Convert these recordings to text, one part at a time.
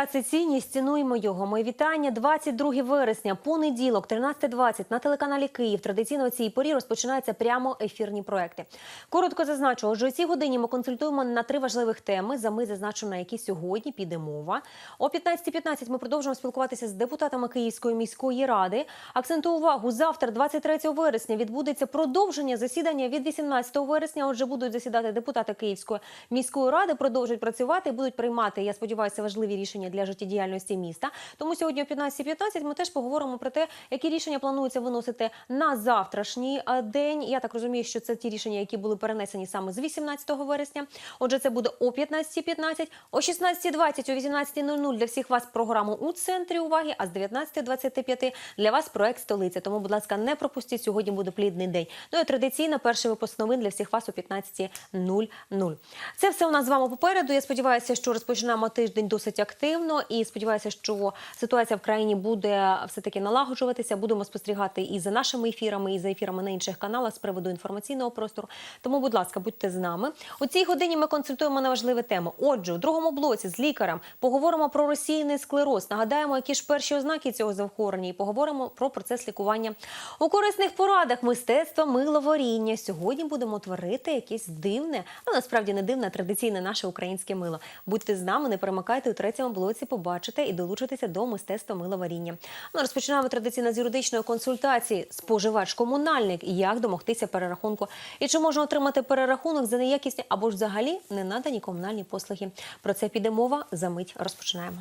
Життя це цінність, цінуємо його. Мої вітання. 22 вересня, понеділок, 13.20 на телеканалі Київ. Традиційно о цій порі розпочинаються прямо ефірні проекти. Коротко зазначу, отже, у цій годині ми консультуємо на три важливих теми. За ми зазначу, на які сьогодні піде мова. О 15.15 ми продовжуємо спілкуватися з депутатами Київської міської ради. Акцентую увагу, завтра, 23 вересня, відбудеться продовження засідання від 18 вересня. Отже, будуть засідати депутати Київської міської ради, продовжують працювати будуть приймати, я сподіваюся, важливі рішення для життєдіяльності міста. Тому сьогодні о 15.15 ми теж поговоримо про те, які рішення планується виносити на завтрашній е, день. Я так розумію, що це ті рішення, які були перенесені саме з 18 вересня. Отже, це буде о 15.15, о 16.20, о 18.00 для всіх вас програму у центрі уваги, а з 19.25 для вас проект столиця. Тому, будь ласка, не пропустіть. Сьогодні буде плідний день. Ну і традиційно перший випуск новин для всіх вас о 15.00. Це все у нас з вами попереду. Я сподіваюся, що розпочинаємо тиждень досить активно і сподіваюся, що ситуація в країні буде все таки налагоджуватися. Будемо спостерігати і за нашими ефірами, і за ефірами на інших каналах з приводу інформаційного простору. Тому, будь ласка, будьте з нами. У цій годині ми консультуємо на важливі теми. Отже, у другому блоці з лікарем поговоримо про розсіяний склероз. Нагадаємо, які ж перші ознаки цього захворювання, і поговоримо про процес лікування. У корисних порадах мистецтва миловоріння. Сьогодні будемо творити якесь дивне, але насправді не дивне, традиційне наше українське мило. Будьте з нами, не перемикайте у третьому блоці, побачите і долучитеся до мистецтва миловаріння. Ну, розпочинаємо традиційно з юридичної консультації. Споживач комунальник, як домогтися перерахунку, і чи можна отримати перерахунок за неякісні або ж взагалі не надані комунальні послуги. Про це піде мова. За мить розпочинаємо.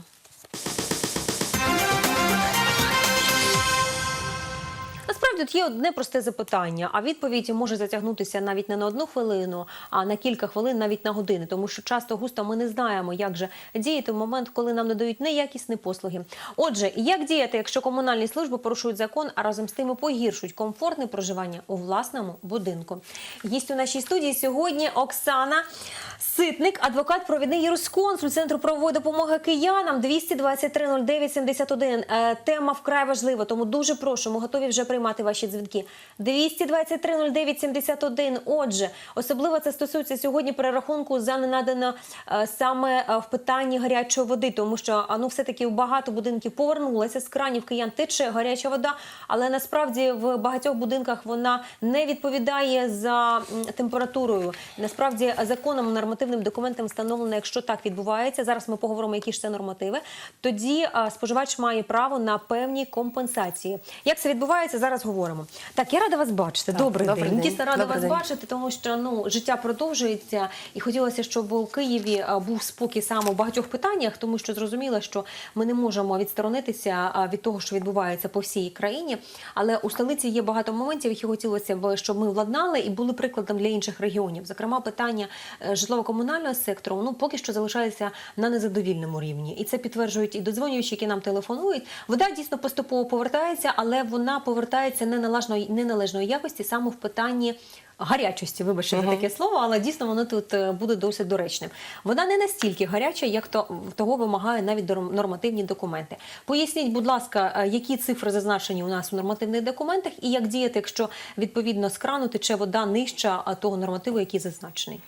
Тут є одне просте запитання, а відповідь може затягнутися навіть не на одну хвилину, а на кілька хвилин, навіть на години, тому що часто густо ми не знаємо, як же діяти в момент, коли нам надають неякісні послуги. Отже, як діяти, якщо комунальні служби порушують закон, а разом з тим і погіршують комфортне проживання у власному будинку? Гість у нашій студії сьогодні Оксана Ситник, адвокат, провідний юрисконсульт Центру правової допомоги киянам 223 09 71. Е, Тема вкрай важлива, тому дуже прошу, ми готові вже приймати ваші дзвінки. 223 09 71. Отже, особливо це стосується сьогодні перерахунку за ненадано е, саме е, в питанні гарячої води, тому що ну все-таки у багато будинків повернулася з кранів киян тече гаряча вода, але насправді в багатьох будинках вона не відповідає за температурою. Насправді законом нормативним документом встановлено, якщо так відбувається. Зараз ми поговоримо, які ж це нормативи. Тоді споживач має право на певні компенсації. Як це відбувається, зараз говоримо. Так, я рада вас бачити. Так, добрий, добрий день. день. Дійсно рада Добрий вас день. бачити, тому що ну життя продовжується, і хотілося, щоб у Києві був спокій саме у багатьох питаннях, тому що зрозуміло, що ми не можемо відсторонитися від того, що відбувається по всій країні. Але у столиці є багато моментів, які хотілося б, щоб ми владнали і були прикладом для інших регіонів. Зокрема, питання е, житлово-комунального сектору ну поки що залишається на незадовільному рівні, і це підтверджують і додзвонюючі, які нам телефонують. Вода дійсно поступово повертається, але вона повертається неналежної неналежної якості саме в питанні. Гарячості, вибачте за таке слово, але дійсно воно тут е, буде досить доречним. Вона не настільки гаряча, як то того вимагає навіть нормативні документи. Поясніть, будь ласка, е, які цифри зазначені у нас у нормативних документах, і як діяти, якщо відповідно з крану тече вода нижча того нормативу, який зазначений.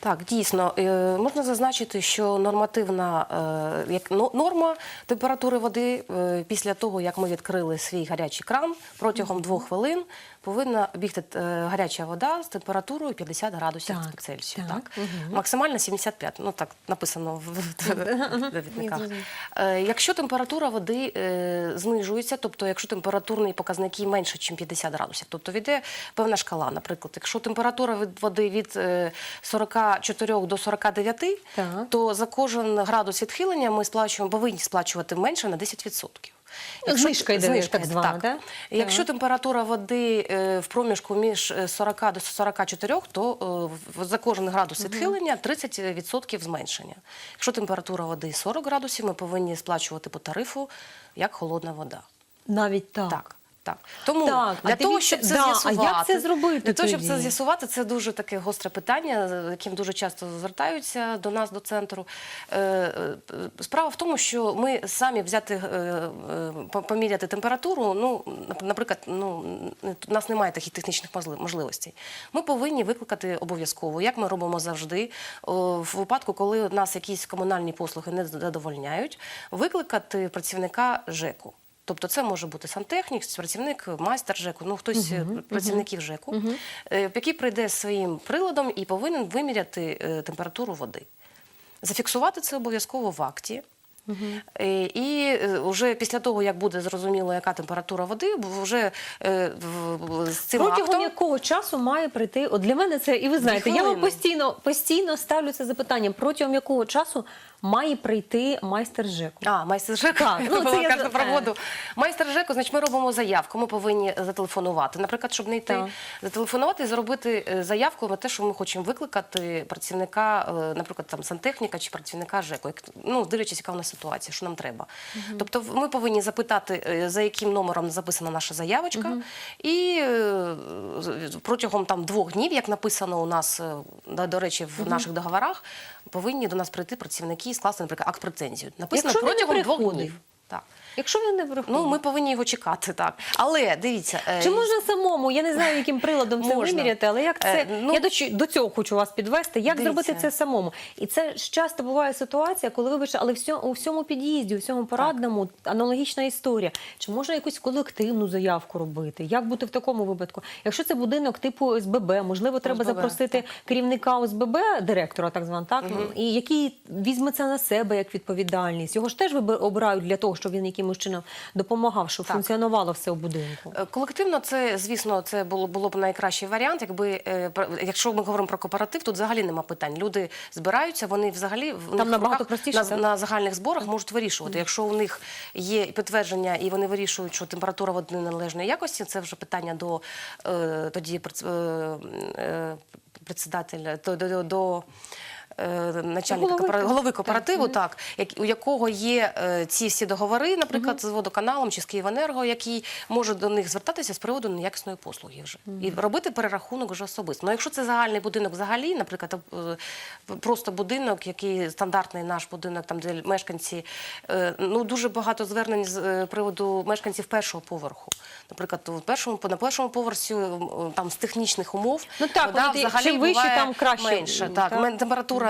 Так, дійсно, е, можна зазначити, що нормативна е, як норма температури води е, після того, як ми відкрили свій гарячий кран, протягом двох хвилин повинна бігти е, гаряча вода з температурою 50 градусів Так, Цельсію. так, Так, мгм. максимально 75, ну так написано в довідниках. Е, Якщо температура води е, знижується, тобто якщо температурні показники менше, ніж 50 градусів, тобто йде певна шкала. Наприклад, якщо температура від води від е, 44 до 49, Так. то за кожен градус відхилення ми сплачуємо, повинні сплачувати менше на 10%. Ну, знижка йде, знижка так звана, так. да? Якщо Так. температура води е, в проміжку між е, 40 до 44, то е, за кожен градус відхилення 30% зменшення. Якщо температура води 40 градусів, ми повинні сплачувати по тарифу як холодна вода. Навіть так. Так. Так, тому Так, для того, дивіться, щоб це да, а з'ясувати, як це зробити для того, щоб тоді? це з'ясувати, це дуже таке гостре питання, яким дуже часто звертаються до нас, до центру. Е, е, Справа в тому, що ми самі взяти е, поміряти температуру. Ну, наприклад, ну у нас немає таких технічних можливостей. Ми повинні викликати обов'язково, як ми робимо завжди, в випадку, коли нас якісь комунальні послуги не задовольняють, викликати працівника ЖЕКу. Тобто це може бути сантехнік, працівник, майстер ЖЕКу, ну хтось е, працівників ЖЕКу, е, який прийде з своїм приладом і повинен виміряти е, температуру води. Зафіксувати це обов'язково в акті. Е, І вже після того, як буде зрозуміло, яка температура води, вже з цим Протягом актом якого часу має прийти? От для мене це, і ви знаєте, я вам постійно, постійно ставлю це запитання. Протягом якого часу має прийти майстер ЖЕКу? А, майстер ЖЕКу, Так, ну, це я за- про воду. Майстер ЖЕКу, значить, ми робимо заявку, ми повинні зателефонувати. Наприклад, щоб не йти, Так. зателефонувати і зробити е, заявку на те, що ми хочемо викликати працівника, е, наприклад, там сантехніка чи працівника ЖЕКу, як- ну, дивлячись, яка у нас ситуація, що нам треба. Тобто ми повинні запитати, е, за яким номером записана наша заявочка, і е, з- протягом там двох днів, як написано у нас, е, да, до речі, в наших договорах, повинні до нас прийти працівники і скласти, наприклад, акт претензію. Написано Якщо протягом двох днів. Так. Якщо він не приходить? Ну, ми повинні його чекати, так. Але дивіться, е, Чи можна самому? Я не знаю, яким приладом це Можна. виміряти, але як це Е, ну- я до, чо- до цього хочу вас підвести. Як Дивіться. зробити це самому? І це ж часто буває ситуація, коли вибачте, але всьо- у всьому під'їзді, у всьому порадному аналогічна історія. Чи можна якусь колективну заявку робити? Як бути в такому випадку? Якщо це будинок типу ОСББ, можливо, треба ОСББ, запросити керівника ОСББ, директора, так званого, так і який візьме це на себе як відповідальність. Його ж теж вибир- обирають для того, щоб він якимось чином допомагав, щоб Так. функціонувало все у будинку. Е, Колективно, це звісно, це було було б найкращий варіант. Якби е, якщо ми говоримо про кооператив, тут взагалі нема питань. Люди збираються, вони взагалі в них набагато руках простіше, на, на загальних зборах можуть вирішувати. Якщо у них є підтвердження і вони вирішують, що температура води неналежної якості, це вже питання до е, тоді председателя, до. до, до Начальника Голови, так. кооперативу, так, як, у якого є е, ці всі договори, наприклад, з водоканалом чи з Київенерго, який може до них звертатися з приводу неякісної послуги вже і робити перерахунок вже особисто. Ну, якщо це загальний будинок взагалі, наприклад, е, просто будинок, який стандартний наш будинок, там де мешканці, е, ну дуже багато звернень з е, приводу мешканців першого поверху. Наприклад, у першому на першому поверсі там з технічних умов Ну так, вода взагалі чим вище, буває там краще. менше. М, Так, так. мен-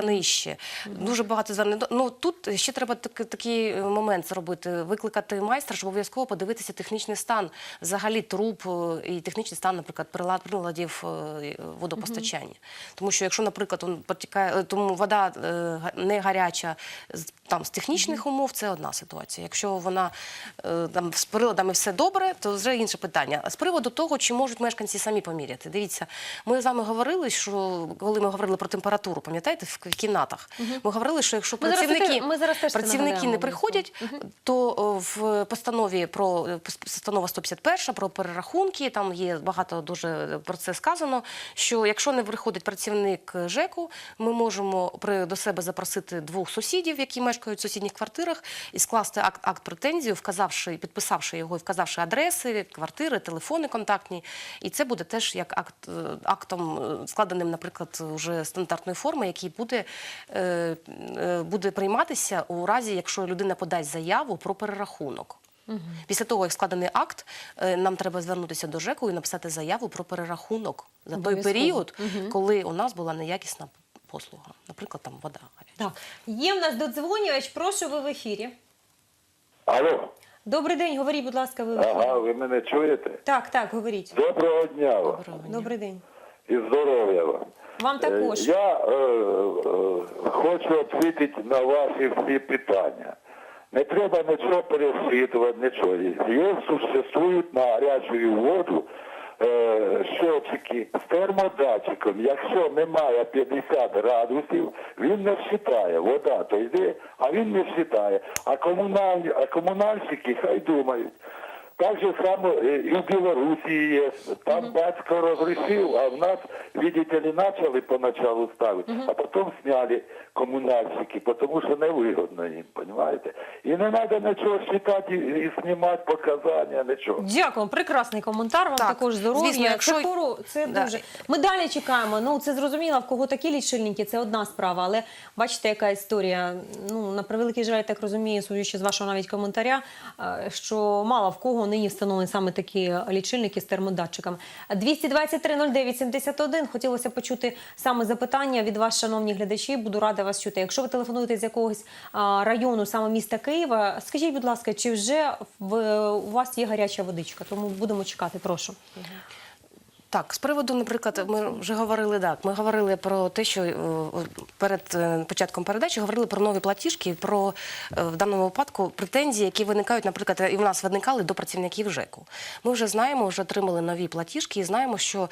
температура нижче. Дуже багато звернень. Ну тут ще треба такий, такий е, момент зробити: викликати майстра, щоб обов'язково подивитися технічний стан взагалі труб е, і технічний стан, наприклад, прилад- приладів е, водопостачання. Тому що якщо, наприклад, он тому вода не гаряча з- там з технічних умов, це одна ситуація. Якщо вона там з приладами все добре, то вже інше питання. З приводу того, чи можуть мешканці самі поміряти. Дивіться, ми з вами говорили, що коли ми говорили про температуру, пам'ятаєте, в в кімнатах, ми говорили, що якщо Ми працівники, це- ми зараз теж працівники не приходять, то в постанові про е, постанова 151 про перерахунки, там є багато дуже про це сказано. Що якщо не приходить працівник ЖЕКу, ми можемо при до себе запросити двох сусідів, які мешкають в сусідніх квартирах, і скласти акт, акт претензію, вказавши, підписавши його і вказавши адреси, квартири, телефони контактні. І це буде теж як акт е, актом, е, складеним, наприклад, вже стандартної форми, який буде, е, е, буде прийматися у разі, якщо людина подасть заяву про перерахунок. Після того, як складений акт, е, нам треба звернутися до ЖЕКу і написати заяву про перерахунок за той період, коли у нас була неякісна послуга, наприклад, там вода гаряча. Так. Є в нас додзвонювач, прошу ви в ефірі. Алло, Добрий день, говоріть, будь ласка, ви ага, ви мене чуєте? Так, так, говоріть. Доброго дня вам Добрий день. і здоров'я вам. Вам також. Е, Я е, е, хочу відповідати на ваші всі питання. Не треба нічого переслідувати, нічого. Є, существують на гарячу воду е, щотчики з термодатчиком. Якщо немає 50 градусів, він не вважає. Вода то йде, а він не вважає. А, комунальні, а комунальщики хай думають. Так же само е, і в Білорусі є. Там батько розрішив, а в нас, видите ли, почали поначалу ставити, а потім зняли комунальщики, тому що невигодно їм, розумієте? І не треба нічого читати і, і знімати показання, нічого. Дякую, прекрасний коментар. Вам Так, також здоров'я. звісно, якщо- Це пору, це Да. дуже. Ми далі чекаємо. Ну це зрозуміло, в кого такі лічильники, це одна справа. Але бачите, яка історія. Ну на превеликий жаль, так розумію, судячи з вашого навіть коментаря, е, що мало в кого нині встановлені саме такі лічильники з термодатчиками. 223-09-71. Хотілося почути саме запитання від вас, шановні глядачі. Буду рада вас чути. Якщо ви телефонуєте з якогось району, саме міста Києва, скажіть, будь ласка, чи вже в, у вас є гаряча водичка? Тому будемо чекати. Прошу. Так, з приводу, наприклад, ми вже говорили так. Ми говорили про те, що е, перед е, початком передачі говорили про нові платіжки, про е, в даному випадку претензії, які виникають, наприклад, і в нас виникали до працівників ЖЕКу. Ми вже знаємо, вже отримали нові платіжки і знаємо, що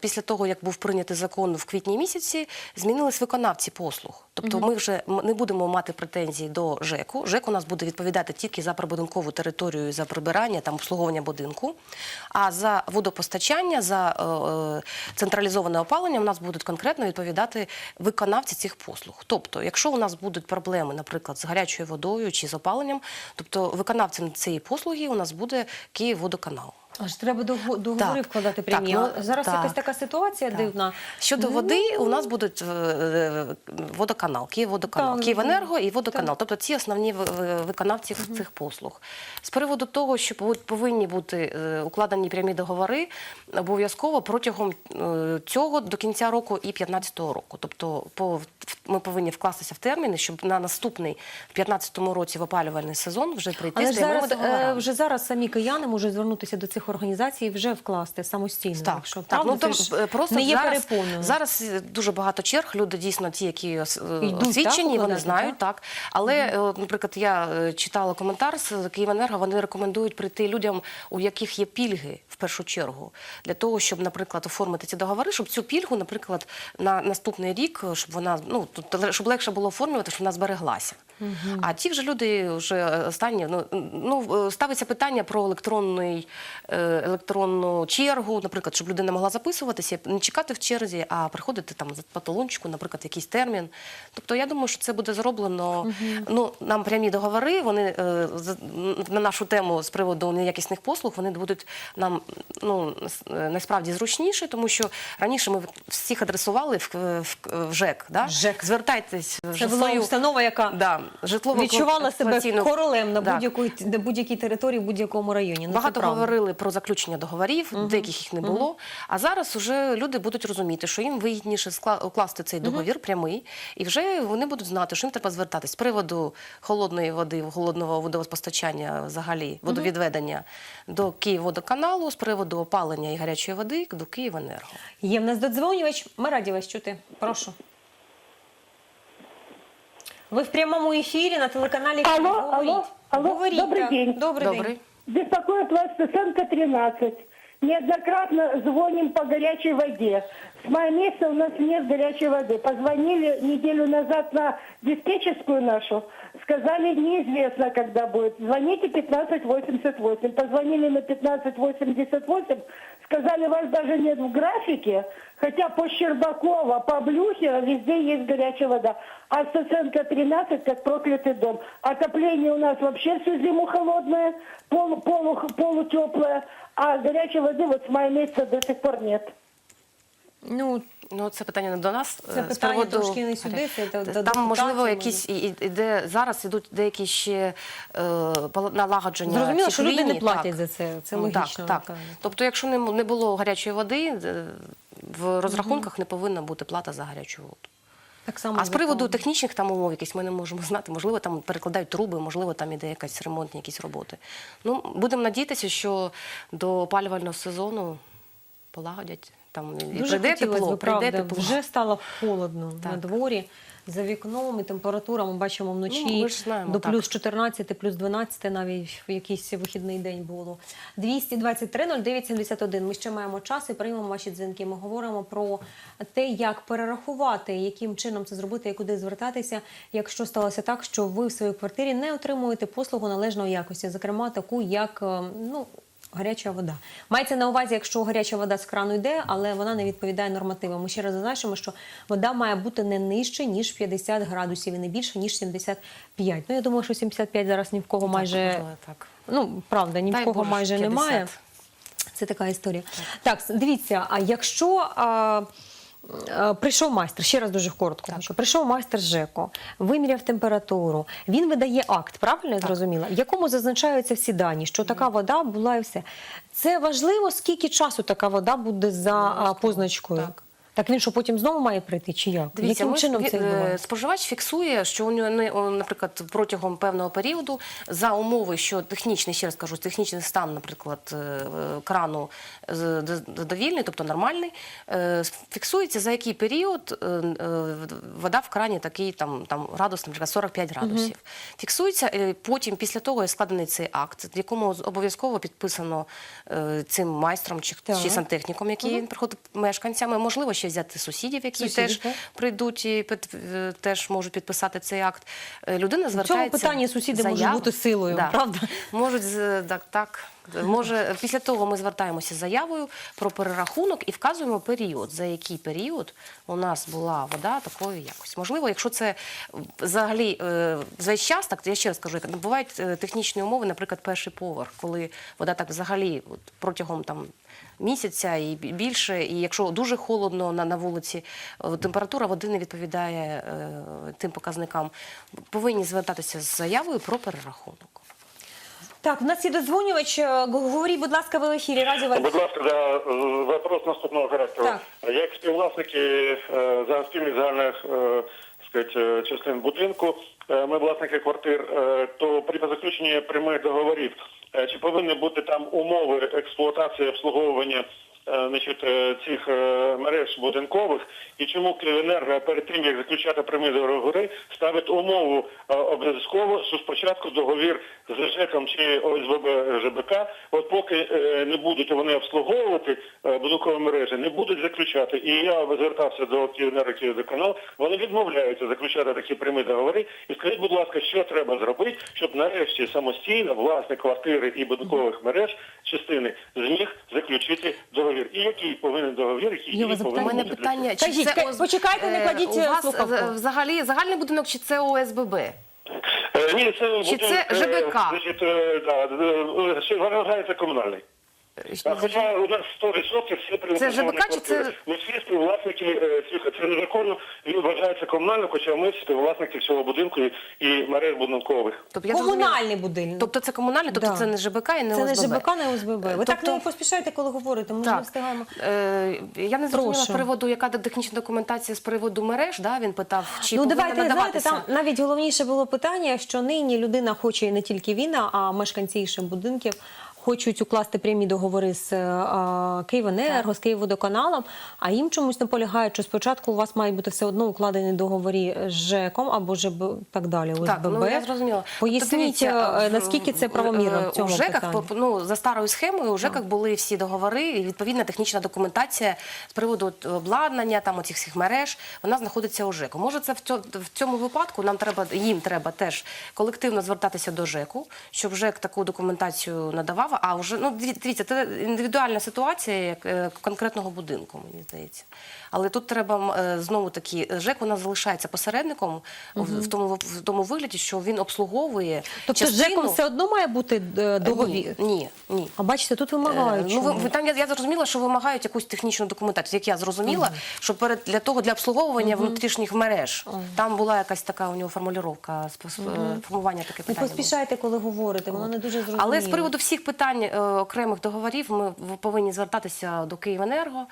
після того, як був прийнятий закон в квітні місяці, змінились виконавці послуг. Тобто ми вже не будемо мати претензій до ЖЕКу. ЖЕК у нас буде відповідати тільки за прибудинкову територію, за прибирання, там обслуговування будинку. А за водопостачання, за е, е, централізоване опалення у нас будуть конкретно відповідати виконавці цих послуг. Тобто, якщо у нас будуть проблеми, наприклад, з гарячою водою чи з опаленням, тобто виконавцем цієї послуги у нас буде Київводоканал. Аж треба до договори Так, вкладати так, ну, Зараз так, якась така ситуація так. дивна. Щодо Ну, води, у нас будуть е, е, водоканал, Київводоканал, Київенерго і водоканал. так. Тобто ці основні в- в- цих послуг. З приводу того, що повинні бути е, укладені прямі договори, обов'язково протягом цього до кінця року і 2015 року. Тобто ми повинні вкластися в терміни, щоб на наступний в 2015 році в опалювальний сезон вже прийти Але з прямими зараз, договорами. вже зараз самі кияни можуть звернутися до цих організацій вже вкласти самостійно. Так, якщо так. правда, Ну, ж е, просто не є зараз, перепоною. зараз е, дуже багато черг. Люди дійсно ті, які е, так, освічені, вони знають так. Але, е, от, наприклад, я читала коментар з Київенерго. Вони рекомендують прийти людям, у яких є пільги в першу чергу, для того, щоб, наприклад, оформити ці договори, щоб цю пільгу, наприклад, на наступний рік, щоб вона ну тут щоб легше було оформлювати, щоб вона збереглася. А ті вже люди вже останні ну, ну ставиться питання про електронний електронну чергу, наприклад, щоб людина могла записуватися, не чекати в черзі, а приходити там за по талончику, наприклад, якийсь термін. Тобто я думаю, що це буде зроблено. Ну нам прямі договори. Вони е, на нашу тему з приводу неякісних послуг вони будуть нам ну е, насправді зручніше, тому що раніше ми всіх адресували в, в, в ЖЕК. Да? ЖЕК. Звертайтесь в Це була установа, яка да, житлово відчувала себе королем на Да. будь-якій на будь-якій території, в будь-якому районі. Ну, Багато говорили про заключення договорів, деяких їх не було. А зараз вже люди будуть розуміти, що їм вигідніше скла- укласти цей договір прямий, і вже вони будуть знати, що їм треба звертатись з приводу холодної води, холодного водопостачання, взагалі водовідведення до Київводоканалу, з приводу опалення і гарячої води до Київенерго. Є в нас додзвонювач. Ми раді вас чути. Прошу. Ви в прямому ефірі на телеканалі Алло, алло, алло, Говоріть, добрий так. день. Добрий, Добрий. день. Беспокоит вас Стесенко 13. Неоднократно звоним по горячей воде. С мая месяца у нас нет горячей воды. Позвонили неделю назад на диспетчерскую нашу. Сказали, неизвестно, когда будет. Звоните 1588. Позвонили на 1588. Сказали, вас даже нет в графике. Хотя по Щербакова, по Блюхера везде есть горячая вода. А Стеценко 13 как проклятый дом. Отопление у нас вообще всю зиму холодное, полу, полу, полутеплое. А горячей воды вот с мая месяца до сих пор нет. Ну, Ну, це питання не до нас. Це е, питання приводу- трошки не сюди, це до- до Там, можливо, якісь іде зараз ідуть деякі ще е, налагодження. Зрозуміло, що люди не платять Так. за це. Це Ну, логічно, Так, так. Тобто, якщо не, не було гарячої води, е, в розрахунках не повинна бути плата за гарячу воду. так само А з приводу технічних там умов якісь ми не можемо знати. Можливо, там перекладають труби, можливо, там іде якась ремонтні якісь роботи. Ну, будемо надіятися, що до опалювального сезону полагодять там Дуже прийде тепло, б, прийде правда. тепло. Вже стало холодно на дворі. За вікном і температура ми бачимо вночі Ну, ми знаємо, до так. плюс 14, плюс 12 навіть в якийсь вихідний день було. 223 09 71. Ми ще маємо час і приймемо ваші дзвінки. Ми говоримо про те, як перерахувати, яким чином це зробити і куди звертатися, якщо сталося так, що ви в своїй квартирі не отримуєте послугу належної якості, зокрема таку, як е, ну. Гаряча вода. Мається на увазі, якщо гаряча вода з крану йде, але вона не відповідає нормативам. Ми ще раз зазначимо, що вода має бути не нижче, ніж 50 градусів і не більше, ніж 75. Ну, я думаю, що 75 зараз ні в кого Так, майже, так. ну, правда, ні в кого Боже, майже 50. немає. Це така історія. Так, дивіться, а якщо а, прийшов майстер, ще раз дуже коротко, що прийшов майстер ЖЕКО, виміряв температуру, він видає акт, правильно я зрозуміла, в якому зазначаються всі дані, що така вода була і все. Це важливо, скільки часу така вода буде за позначкою. Так. Так він що потім знову має прийти, чи як? Дивіться, Яким ми чином це е, відбувається? споживач фіксує, що у нього наприклад протягом певного періоду за умови, що технічний, ще раз кажу, технічний стан, наприклад, е, крану з- д- задовільний, тобто нормальний, е, фіксується за який період вода в крані такий там, там градус, наприклад, 45 градусів. Фіксується е, потім, після того, складений цей акт, в якому обов'язково підписано цим майстром чи, чи сантехніком, який приходить мешканцями, можливо, ще взяти сусідів, які Сусідів, теж так. прийдуть і під, теж можуть підписати цей акт. Е, Людина В цьому питанні сусіди можуть бути силою, Да. правда? Можуть так, так. Може, після того ми звертаємося з заявою про перерахунок і вказуємо період, за який період у нас була вода такої якості. Можливо, якщо це взагалі за весь час, так я ще раз кажу, бувають е, технічні умови, наприклад, перший поверх, коли вода так взагалі от, протягом там. Місяця і більше, і якщо дуже холодно на, на вулиці, е, температура води не відповідає е, тим показникам, повинні звертатися з заявою про перерахунок. Так, у нас є додзвонювач. Е, Говоріть, будь ласка, ви в ефірі. Радіо Варіс. Будь ласка, да, е, вопрос наступного характеру. Так. Як співвласники е, за спільних загальних е, сказать, е, частин будинку, е, ми власники квартир, е, то при заключенні прямих договорів, е, чи повинні бути там умови експлуатації обслуговування е, значить, е, цих е, мереж будинкових, і чому Київенерго перед тим, як заключати прямі договори, ставить умову е, обов'язково, що спочатку договір з ЖЕКом чи ОСББ ЖБК, от поки е, не будуть вони обслуговувати е, будинкові мережі, не будуть заключати. І я звертався до Київенерго Київдоканал, вони відмовляються заключати такі прямі договори. І скажіть, будь ласка, що треба зробити, щоб нарешті самостійно власник квартири і будинкових мереж частини зміг заключити договір. І який повинен договір, який Є у повинен запитання? У мене бути питання, чи Кажіть, це ка- ОС- почекайте, не е, кладіть, у е, вас слухавку. е, взагалі загальний будинок, чи це ОСББ? Е, Ні, це Чи це будинок, е, ЖБК? Значить, е, да, е, ще вважається комунальний. А Хоча у нас 100% всі приватизовані ЖБК чи це- квартири. Ми всі співвласники, е, це незаконно, він вважається комунальним, хоча ми співвласники всього будинку і, мереж будинкових. Тобто, я. Комунальний будинок. Тобто це комунальний, тобто Да. це не ЖБК і не Це не ОСББ. ЖБК, не ОСББ. Ви так Тобто- не поспішаєте, коли говорите. Ми ж не встигаємо. Е, я не зрозуміла Прошу. з приводу, яка технічна документація з приводу мереж, да? він питав, чи ну повинна давайте знаєте, там навіть головніше було питання, що нині людина хоче і не тільки він, а мешканці інших будинків. Хочуть укласти прямі договори з е, Київенерго, з Київводоканалом, а їм чомусь наполягають, що спочатку у вас мають бути все одно укладені договорі з ЖЕКом або ЖБ так далі. Так, ну я зрозуміла. Поясніть, Тобто, дивіться, е, наскільки це правомірно е, в цьому у ЖЕКах, питанні. ну, за старою схемою, у ЖЕКах були всі договори, і відповідна технічна документація з приводу обладнання, там оцих всіх мереж, вона знаходиться у ЖЕКу. Може, це в цьому, в цьому випадку нам треба, їм треба теж колективно звертатися до ЖЕКу, щоб ЖЕК таку документацію надавав. А вже ну дивіться, це індивідуальна ситуація як е, конкретного будинку, мені здається. Але тут треба е, знову таки ЖЕК у нас залишається посередником в, в тому в тому вигляді, що він обслуговує Тобто частину... ЖЕКом все одно має бути е, договір. Ні, ні, ні. А бачите, тут вимагають. Ну, ви, там я, я зрозуміла, що вимагають якусь технічну документацію. Як я зрозуміла, що перед для того для обслуговування внутрішніх мереж там була якась така у нього формулювання, формування таке Не питання. було. поспішайте, коли говорите, воно не дуже зрозуміло. Але з приводу всіх питань е, окремих договорів ми повинні звертатися до Київенерго,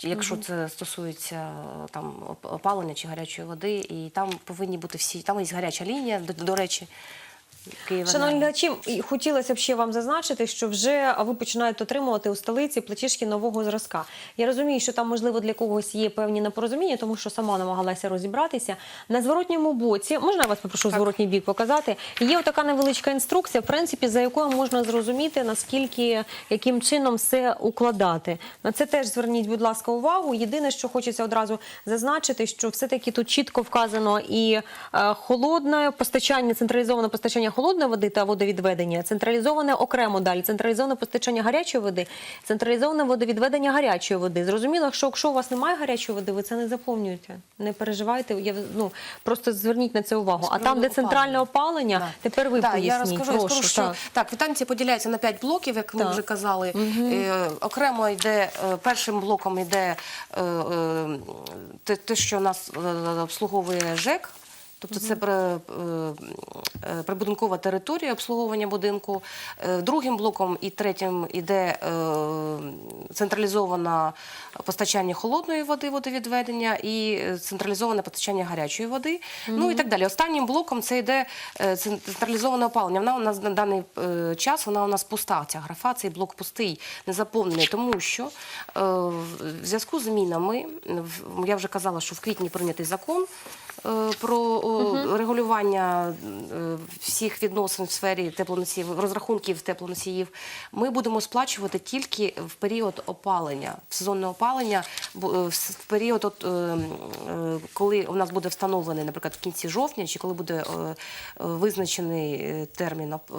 якщо це стосується е, там опалення чи гарячої води, і там повинні бути всі. Там є гаряча лінія, до, до речі. Києва. Шановні глядачі, хотілося б ще вам зазначити, що вже ви починаєте отримувати у столиці платіжки нового зразка. Я розумію, що там можливо для когось є певні непорозуміння, тому що сама намагалася розібратися. На зворотньому боці можна я вас попрошу зворотній бік показати. Є така невеличка інструкція, в принципі, за якою можна зрозуміти наскільки яким чином все укладати. На це теж зверніть, будь ласка, увагу. Єдине, що хочеться одразу зазначити, що все-таки тут чітко вказано і е, холодне постачання, централізоване постачання холодної води та водовідведення, централізоване окремо далі, централізоване постачання гарячої води, централізоване водовідведення гарячої води. Зрозуміло, що якщо у вас немає гарячої води, ви це не заповнюєте. Не переживайте. Я ну просто зверніть на це увагу. А там, де центральне опалення, Да. тепер ви Так, поясніть. Я розкажу, я скажу, що так. так, квитанції поділяються на 5 блоків, як ми Так. вже казали. Е, окремо йде е, першим блоком йде е, е, те, те, що нас е, обслуговує ЖЕК. Тобто це е, е, прибудинкова територія обслуговування будинку. Е, Другим блоком і третім іде е, централізоване постачання холодної води, водовідведення і централізоване постачання гарячої води. Ну і так далі. Останнім блоком це йде централізоване опалення. Вона у нас на даний час вона у нас пуста. Ця графа, цей блок пустий, не заповнений, тому що в зв'язку з змінами, я вже казала, що в квітні прийнятий закон про регулювання е, всіх відносин в сфері теплоносіїв, розрахунків теплоносіїв, ми будемо сплачувати тільки в період опалення, в сезонне опалення, е, в період, от, е, е, коли у нас буде встановлений, наприклад, в кінці жовтня, чи коли буде е, е, визначений е, термін оп-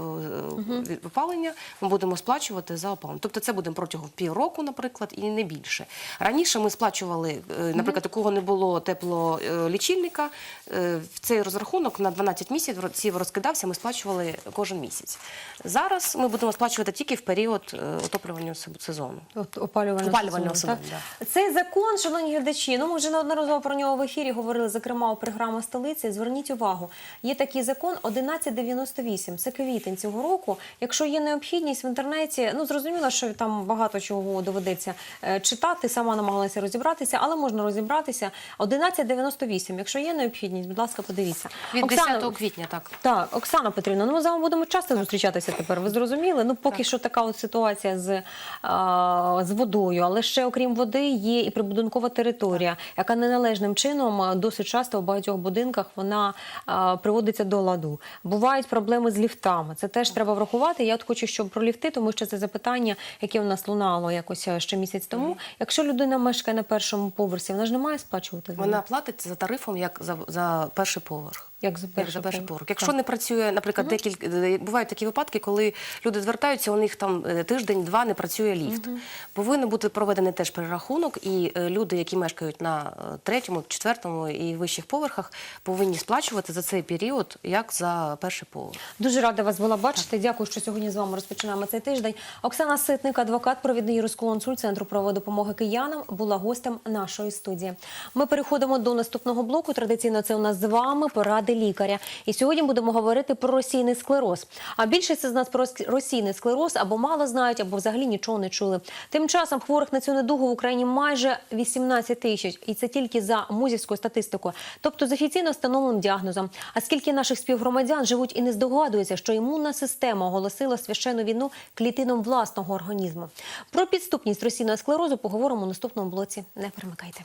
е, опалення, ми будемо сплачувати за опалення. Тобто це буде протягом півроку, наприклад, і не більше. Раніше ми сплачували, е, наприклад, такого не було теплолічильника. Е, В цей розрахунок на 12 місяців розкидався, ми сплачували кожен місяць. Зараз ми будемо сплачувати тільки в період е, отоплювального сезону. От опалювального, Опалювального сезону? Цей закон, шановні глядачі, ну ми вже неодноразово про нього в ефірі говорили, зокрема у програмі столиці. Зверніть увагу, є такий закон 1198, Це квітень цього року. Якщо є необхідність в інтернеті, ну зрозуміло, що там багато чого доведеться е, читати. Сама намагалася розібратися, але можна розібратися. 1198, Якщо є необхідність, будь ласка, подивіться. Від Оксана, 10 квітня, так. так, Оксана Петрівна, ну ми з вами будемо часто зустрічатися тепер. Ви зрозуміли? Ну поки що така от ситуація з, а, з водою, але ще окрім води є і прибудинкова територія, яка неналежним чином досить часто у багатьох будинках вона а, приводиться до ладу. Бувають проблеми з ліфтами. Це теж треба врахувати. Я от хочу, щоб про ліфти, тому що це запитання, яке у нас лунало якось ще місяць тому. Якщо людина мешкає на першому поверсі, вона ж не має сплачувати Вона платить за тарифом як за, за перший поверх. Як за Як перший за перший поверх. Якщо Так. не працює, наприклад, декілька е, бувають такі випадки, коли люди звертаються, у них там е, тиждень-два не працює ліфт. Повинен бути проведений теж перерахунок, і е, люди, які мешкають на третьому, четвертому і вищих поверхах, повинні сплачувати за цей період як за перший поверх. Дуже рада вас була бачити. Дякую, що сьогодні з вами розпочинаємо цей тиждень. Оксана Ситник, адвокат, провідний юрисконсульт Центру правової допомоги киянам, була гостем нашої студії. Ми переходимо до наступного блоку. Традиційно це у нас з вами поради лікаря. І сьогодні будемо говорити про російний склероз. А більшість з нас про російний склероз або мало знають, або взагалі нічого не чули. Тим часом хворих на цю недугу в Україні майже 18 тисяч, і це тільки за музівською статистикою, тобто з офіційно встановленим діагнозом. А скільки наших співгромадян живуть і не здогадуються, що імунна система оголосила священну війну клітинам власного організму. Про підступність російного склерозу поговоримо у наступному блоці. Не перемикайте.